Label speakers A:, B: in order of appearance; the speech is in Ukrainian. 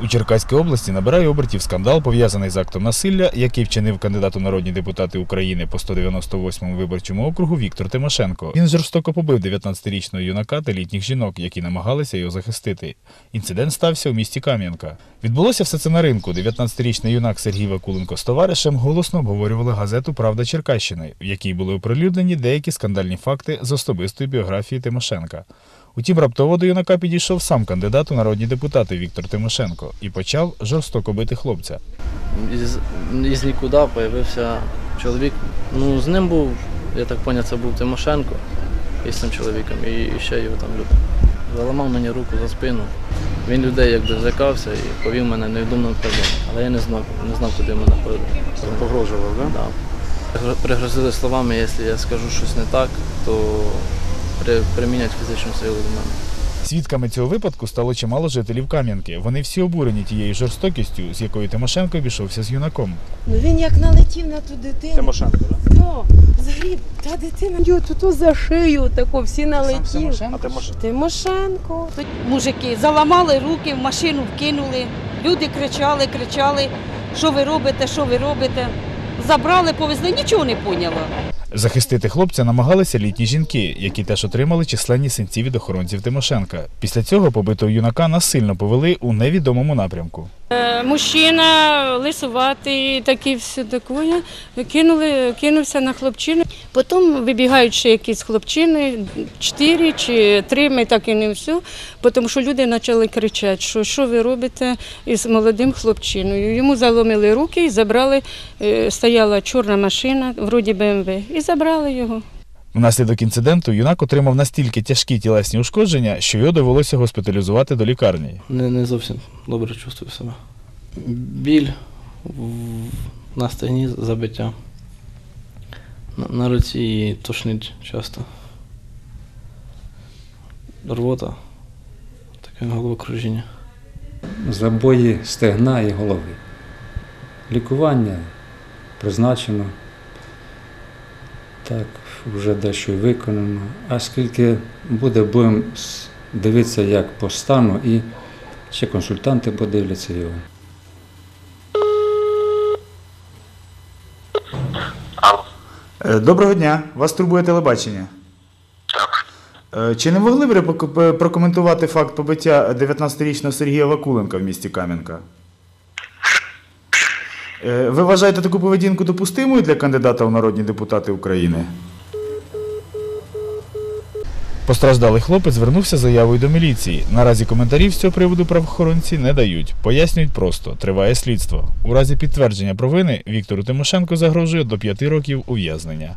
A: У Черкаській області набирає обертів скандал, пов'язаний з актом насилля, який вчинив кандидат у народні депутати України по 198-му виборчому округу Віктор Тимошенко. Він жорстоко побив 19-річного юнака та літніх жінок, які намагалися його захистити. Інцидент стався у місті Кам'янка. Відбулося все це на ринку. 19-річний юнак Сергій Вакуленко з товаришем голосно обговорювали газету Правда Черкащини, в якій були оприлюднені деякі скандальні факти з особистої біографії Тимошенка. Утім, раптово до юнака підійшов сам кандидат у народні депутати Віктор Тимошенко і почав жорстоко бити хлопця.
B: Із, із нікуди з'явився чоловік. Ну, з ним був, я так зрозумів, це був Тимошенко із цим чоловіком, і ще його там люди. Заламав мені руку за спину. Він людей якби злякався і повів мене невідомим кордон. Але я не знав, не знав, куди мене.
C: Погрожував, так?
B: Да. Пригро- Пригрозили словами, якщо я скажу щось не так, то при, примінять фізичну силу до мене.
A: Свідками цього випадку стало чимало жителів Кам'янки. Вони всі обурені тією жорстокістю, з якою Тимошенко обійшовся з юнаком.
D: Ну він як налетів на ту дитину.
C: Тимошенко, так?
D: Да, взагалі, та дитина його тут за шию, тако всі налетіли.
C: А Тимошенко?
D: Тимошенко.
E: Тут мужики заламали руки, в машину вкинули. Люди кричали, кричали, що ви робите, що ви робите. Забрали, повезли, нічого не поняла.
A: Захистити хлопця намагалися літні жінки, які теж отримали численні синці від охоронців Тимошенка. Після цього побитого юнака насильно повели у невідомому напрямку.
F: Е, Мужчина лисуватий, такий все таке. Кинули, кинувся на хлопчину. Потім вибігають ще якісь хлопчини, чотири чи три, ми так і не все. Тому що люди почали кричати, що що ви робите із молодим хлопчиною. Йому заломили руки і забрали, е, стояла чорна машина, вроді БМВ, і забрали його.
A: Внаслідок інциденту юнак отримав настільки тяжкі тілесні ушкодження, що його довелося госпіталізувати до лікарні.
B: Не, не зовсім добре чувствую себе. Біль в- на стегні забиття. На, на руці і тошнить часто. Рвота, таке головокружіння.
G: забої стегна і голови. Лікування призначено. Так, вже дещо виконано. А скільки буде, будемо дивитися як по стану і ще консультанти подивляться його.
A: Е, Доброго дня, вас турбує телебачення.
H: Так.
A: Е, Чи не могли б ви прокоментувати факт побиття 19-річного Сергія Вакуленка в місті Кам'янка? Е, Ви вважаєте таку поведінку допустимою для кандидата в народні депутати України? Постраждалий хлопець звернувся заявою до міліції. Наразі коментарів з цього приводу правоохоронці не дають. Пояснюють просто, триває слідство. У разі підтвердження провини Віктору Тимошенко загрожує до п'яти років ув'язнення.